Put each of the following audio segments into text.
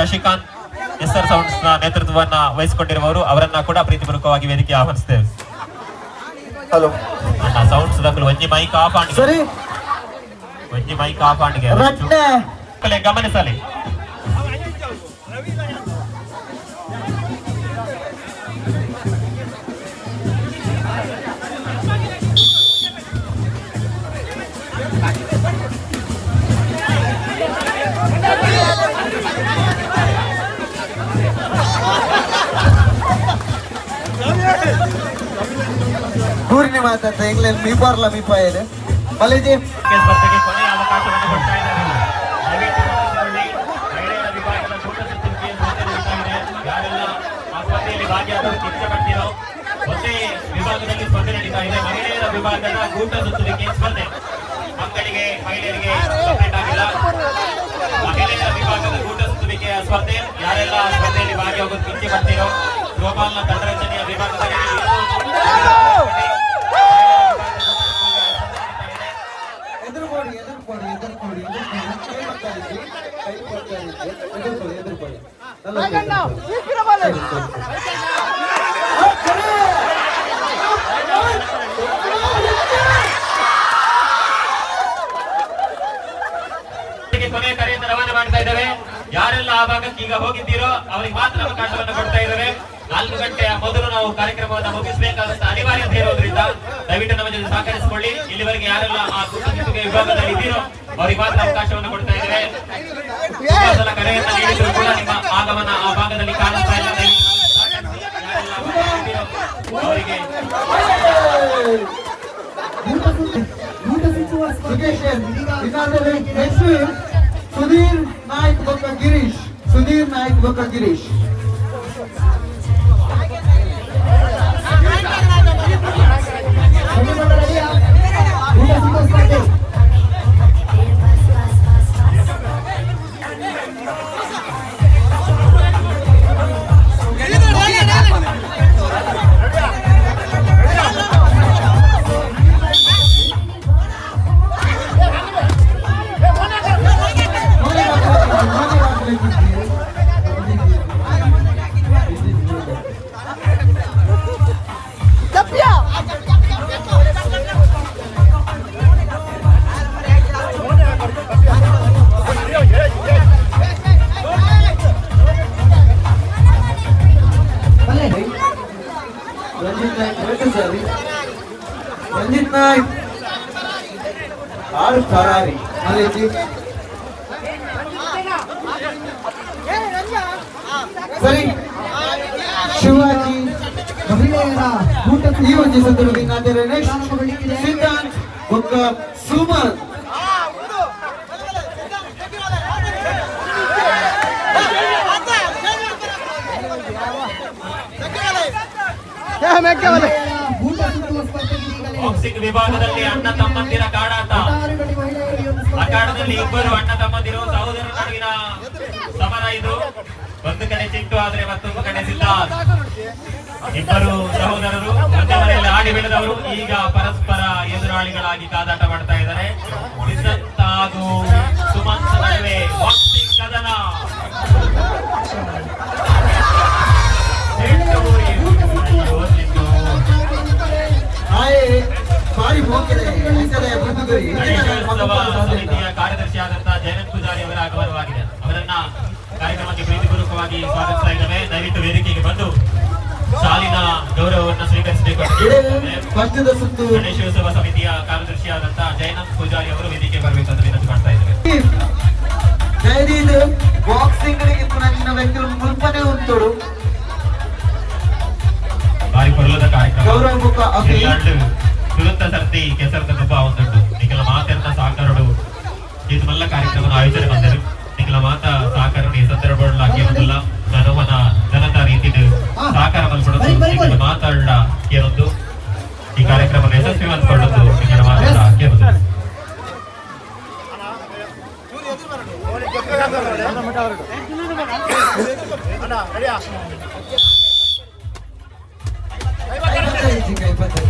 Shashikant S R ಸೌಂಡ್ಸ್ನ ನೇತೃತ್ವವನ್ನ ವಹಿಸಿಕೊಂಡಿರುವವರು ಅವರನ್ನ ಕೂಡ ಪ್ರೀತಿಪೂರ್ವಕವಾಗಿ ವೇದಿಕೆ ಆಹ್ವಾನಿಸ್ತೇವೆ. ಹಲೋ. ಅಣ್ಣ ಸೌಂಡ್ಸ್ ದಕ್ಕಲು ಒಂಜಿ ಮೈಕ್ ಆಫ್ ಆಂಡ್ ಸರಿ. ಒಂಜಿ ಮೈಕ್ ಆಫ್ ಆಂಡ್ಗೆ ರಟ್ನೆ ರವಿ ಗಮನಿಸಲಿ ಊರಿನ ಮಾತಾಡ್ತಾ ಇಂಗ್ಲೆಂಡ್ ಮೀ ಬರ್ಲ ಮೀ ಪಾಯದೆ ಮಲೇಜಿ ಈ ಸ್ಪರ್ಧೆಗೆ ಕೊನೆಯ ಅವಕಾಶವನ್ನು ಕೊಡ್ತಾ ಇದ್ದಾರೆ ದಯವಿಟ್ಟು ಗಮನಿಸಿಕೊಳ್ಳಿ. ಮಹಿಳೆಯರ ವಿಭಾಗದ ಗೂಟ ಸುತ್ತುವಿಕೆ ಸ್ಪರ್ಧೆ ನಡೀತಾ ಇದೆ. ಯಾರೆಲ್ಲ ಆ ಸ್ಪರ್ಧೆಯಲ್ಲಿ ಭಾಗಿಯಾಗಲು ಇಷ್ಟಪಡ್ತೀರೋ ಒಂದೇ ವಿಭಾಗದಲ್ಲಿ ಸ್ಪರ್ಧೆ ನಡೀತಾ ಇದೆ ಮಹಿಳೆಯರ ವಿಭಾಗದ ಗೂಟ ಸುತ್ತುವಿಕೆ ಸ್ಪರ್ಧೆ ಮಕ್ಕಳಿಗೆ ಮಹಿಳೆಯರಿಗೆ ಸಪರೇಟ್ ಆಗಿಲ್ಲ ಮಹಿಳೆಯರ ವಿಭಾಗದ ಗೂಟ ಸುತ್ತುವಿಕೆಯ ಸ್ಪರ್ಧೆ ಯಾರೆಲ್ಲ ಆ ಸ್ಪರ್ಧೆಯಲ್ಲಿ ಭಾಗಿಯಾಗೋದು ಇಚ್ಛೆ ಪಡ್ತೀರೋ ಗೋಪಾಲ್ನ ತಂಡರಚನೆಯ ವಿಭಾಗದಲ್ಲಿ ಕೊನೆಯ ಕರೆಯಿಂದ ರವಾನೆ ಮಾಡ್ತಾ ಇದ್ದೇವೆ. ಯಾರೆಲ್ಲ ಆ ಭಾಗಕ್ಕೆ ಈಗ ಹೋಗಿದ್ದೀರೋ ಅವರಿಗೆ ಮಾತ್ರ ಅವಕಾಶವನ್ನು ಕೊಡ್ತಾ ಇದ್ದೇವೆ. ನಾಲ್ಕು ಗಂಟೆಯ ಮೊದಲು ನಾವು ಕಾರ್ಯಕ್ರಮವನ್ನು ಮುಗಿಸಬೇಕಾದಂತ ಅನಿವಾರ್ಯತೆ ಇರೋದ್ರಿಂದ ದಯವಿಟ್ಟು ನಮ್ಮ ಜೊತೆ ಸಹಕರಿಸಿಕೊಳ್ಳಿ. ಇಲ್ಲಿವರೆಗೆ ಯಾರೆಲ್ಲ ಆ ವಿಭಾಗದಲ್ಲಿ ಇದ್ದೀರೋ ಅವರಿಗೆ ಮಾತ್ರ ಅವಕಾಶವನ್ನು ಕೊಡ್ತಾ ಇದ್ದೇವೆ. ತುಂಬಾ ಸಲ ಕರೆಯನ್ನ ನೀಡಿದ್ರು ಕೂಡ ನಿಮ್ಮ ಆಗಮನ ಆ ಭಾಗದಲ್ಲಿ ಕಾಣಿಸ್ತಾ ಇಲ್ಲ ದಯವಿಟ್ಟು ಸಹಕರಿಸಿ. ಯಾರೆಲ್ಲ ಆ ಭಾಗದಲ್ಲಿ ಇದ್ದೀರೋ ಅವರಿಗೆ ಸುಖೇಶ್ ಇನ್ನಾದ್ಮೇಲೆ next ಸುಧೀರ್ ನಾಯ್ಕ್ ಬೊಕ್ಕ ಗಿರೀಶ್ ಸುಧೀರ್ ನಾಯ್ಕ್ ಬೊಕ್ಕ ಗಿರೀಶ್ ರಂಜಿತ್ ಸರಿ ಶಿವಾಜಿ ಮಹಿಳೆಯರ ಈ ಒಂದು ಸಂದರ್ಭದಲ್ಲಿ ನೆಕ್ಸ್ಟ್ ಸಿದ್ಧಾಂತ್ ಒಕ್ಕ ಸುಮನ್. ಬಾಕ್ಸಿಂಗ್ ವಿಭಾಗದಲ್ಲಿ ಅಣ್ಣ ತಮ್ಮಂದಿರ ಕಾಡಾಟ. ಅಖಾಡದಲ್ಲಿ ಇಬ್ಬರು ಅಣ್ಣ ತಮ್ಮಂದಿರು ಸಹೋದರ ನಡುವಿನ ಸಮರ ಇದು. ಒಂದು ಕಡೆ ಚಿಂಟು ಆದ್ರೆ ಮತ್ತೊಂದು ಕಡೆ ಸಿದ್ಧ. ಇಬ್ಬರು ಸಹೋದರರು ಮನೆಯಲ್ಲಿ ಆಡಿ ಬೆಳೆದವರು ಈಗ ಪರಸ್ಪರ ಎದುರಾಳಿಗಳಾಗಿ ಕಾದಾಟ ಮಾಡ್ತಾ ಇದ್ದಾರೆ. ಸಿದ್ಧಾರ್ಥ ಹಾಗೂ ಸುಮಂತ್ ನಡುವೆ ಬಾಕ್ಸಿಂಗ್ ಕದನ. ಬಾರಿ ಹೋಗಿದೆ. ಹೆಸರೇ ಮೃದುಗರಿ ಗಣೇಶೋತ್ಸವ ಸಮಿತಿಯ ಕಾರ್ಯದರ್ಶಿಯಾದಂತಹ ಜಯಂತ್ ಪೂಜಾರಿ ಅವರ ಆಗಮನವಾಗಿದೆ ಅವರನ್ನ ಕಾರ್ಯಕ್ರಮಕ್ಕೆ ಪ್ರೀತಿಪೂರ್ವಕವಾಗಿ ಸ್ವಾಗತಿಸ್ತಾ ಇದ್ದೇವೆ. ದಯವಿಟ್ಟು ವೇದಿಕೆಗೆ ಬಂದು ಸಾಲಿನ ಗೌರವವನ್ನು ಸ್ವೀಕರಿಸಬೇಕು ಸುತ್ತು. ಗಣೇಶೋತ್ಸವ ಸಮಿತಿಯ ಕಾರ್ಯದರ್ಶಿಯಾದಂತಹ ಜಯನಂತ್ ಪೂಜಾರಿ ಅವರು ವೇದಿಕೆ ಬರಬೇಕು ಅಂತ ವಿನಂತಿ ಮಾಡ್ತಾ ಜಯದೀದ್ ಬಾಕ್ಸಿಂಗ್ ತುರುತ್ತ ಸರ್ತಿ ಕೆಸರದ ತುಪ್ಪ ಒಂದುಂಟು ನಿಖಲ ಮಾತೆರ್ನ ಸಾಕರಡು ಇದು ಮಲ್ಲ ಕಾರ್ಯಕ್ರಮದ ಆಯೋಜನೆ ಬಂದರು ನಿಖಲ ಮಾತ ಸಾಕರಣ ಈ ಸಂದರ್ಭಗಳ ಜನತಾ ರೀತಿದು ಸಾಕಾರ ಮಲ್ಪಡೋದು ಮಾತಾಡ ಕೇಳೋದು. ಈ ಕಾರ್ಯಕ್ರಮ ಯಶಸ್ವಿ ಮಾತಾಡ ಪದ್ಧತಿ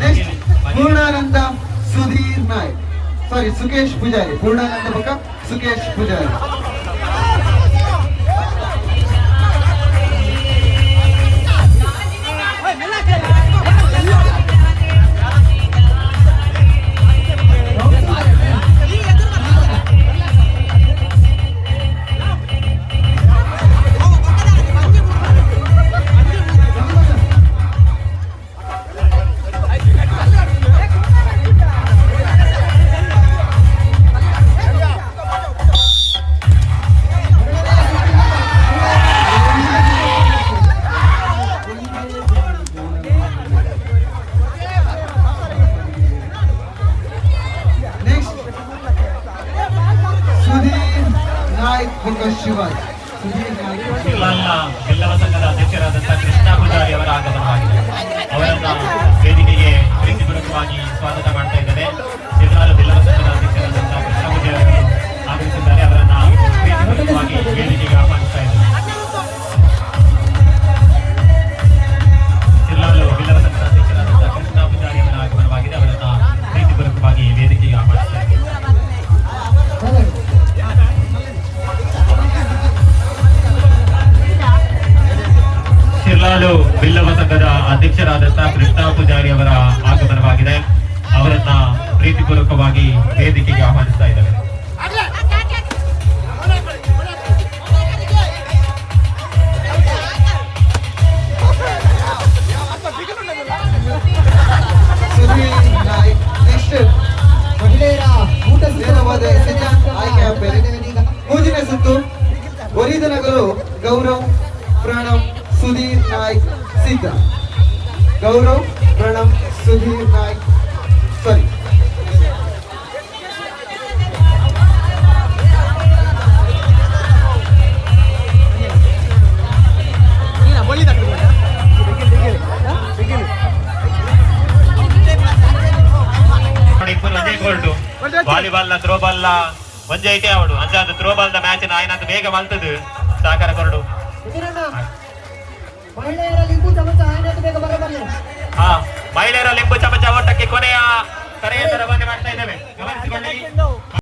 ನೆಕ್ಸ್ಟ್ ಪೂರ್ಣಾನಂದ ಸುಧೀರ್ ನಾಯಕ್. ಸಾರಿ ಸುಖೇಶ್ ಪೂಜಾರಿ. ಪೂರ್ಣಾನಂದ ಪಕ್ಕ ಸುಖೇಶ್ ಪೂಜಾರಿ. ಶಿವಾಜ್ ಜಿಲ್ಲಾ ಸಂಘದ ಅಧ್ಯಕ್ಷರಾದಂತಹ ಕೃಷ್ಣ ಪೂಜಾರಿ ಅವರ ಆಗಮನವಾಗಿದೆ ಅಧ್ಯಕ್ಷರಾದಂತಹ ಕೃಷ್ಣ ಪೂಜಾರಿ ಅವರ ಆಗಮನವಾಗಿದೆ. ಅವರನ್ನ ಪ್ರೀತಿಪೂರ್ವಕವಾಗಿ ವೇದಿಕೆಗೆ ಆಹ್ವಾನಿಸ್ತಾ ಇದ್ದಾರೆ ಗೌರವ್ ಪ್ರಣಮ್ ಸುಧೀರ್ ನಾಯ್ಕ್ ಸಾರಿ ವಾಲಿಬಾಲ್ನ ಥ್ರೋಬಾಲ್ನ ಒಂದೇ ಐತೆ ಅವಡು ಅಂಜಾದ ಥ್ರೋಬಾಲ್ ದ ಮ್ಯಾಚ್ ಆಯ್ನಂತ ಬೇಗ ಮಲ್ತದು. ಸಾಕಾರ ಕೊರಡು. ಮಹಿಳೆಯರ ಲಿಂಬು ಚಮಚ ಬೇಗ ಬರಬಲ್ಲ ಹಾ ಮಹಿಳೆಯರ ಲಿಂಬು ಚಮಚ ಓಟಕ್ಕೆ ಕೊನೆಯ ಕರೆಯ ಮಾಡ್ತಾ ಇದ್ದೇವೆ. ಗಮನಿಸಿಕೊಳ್ಳಿ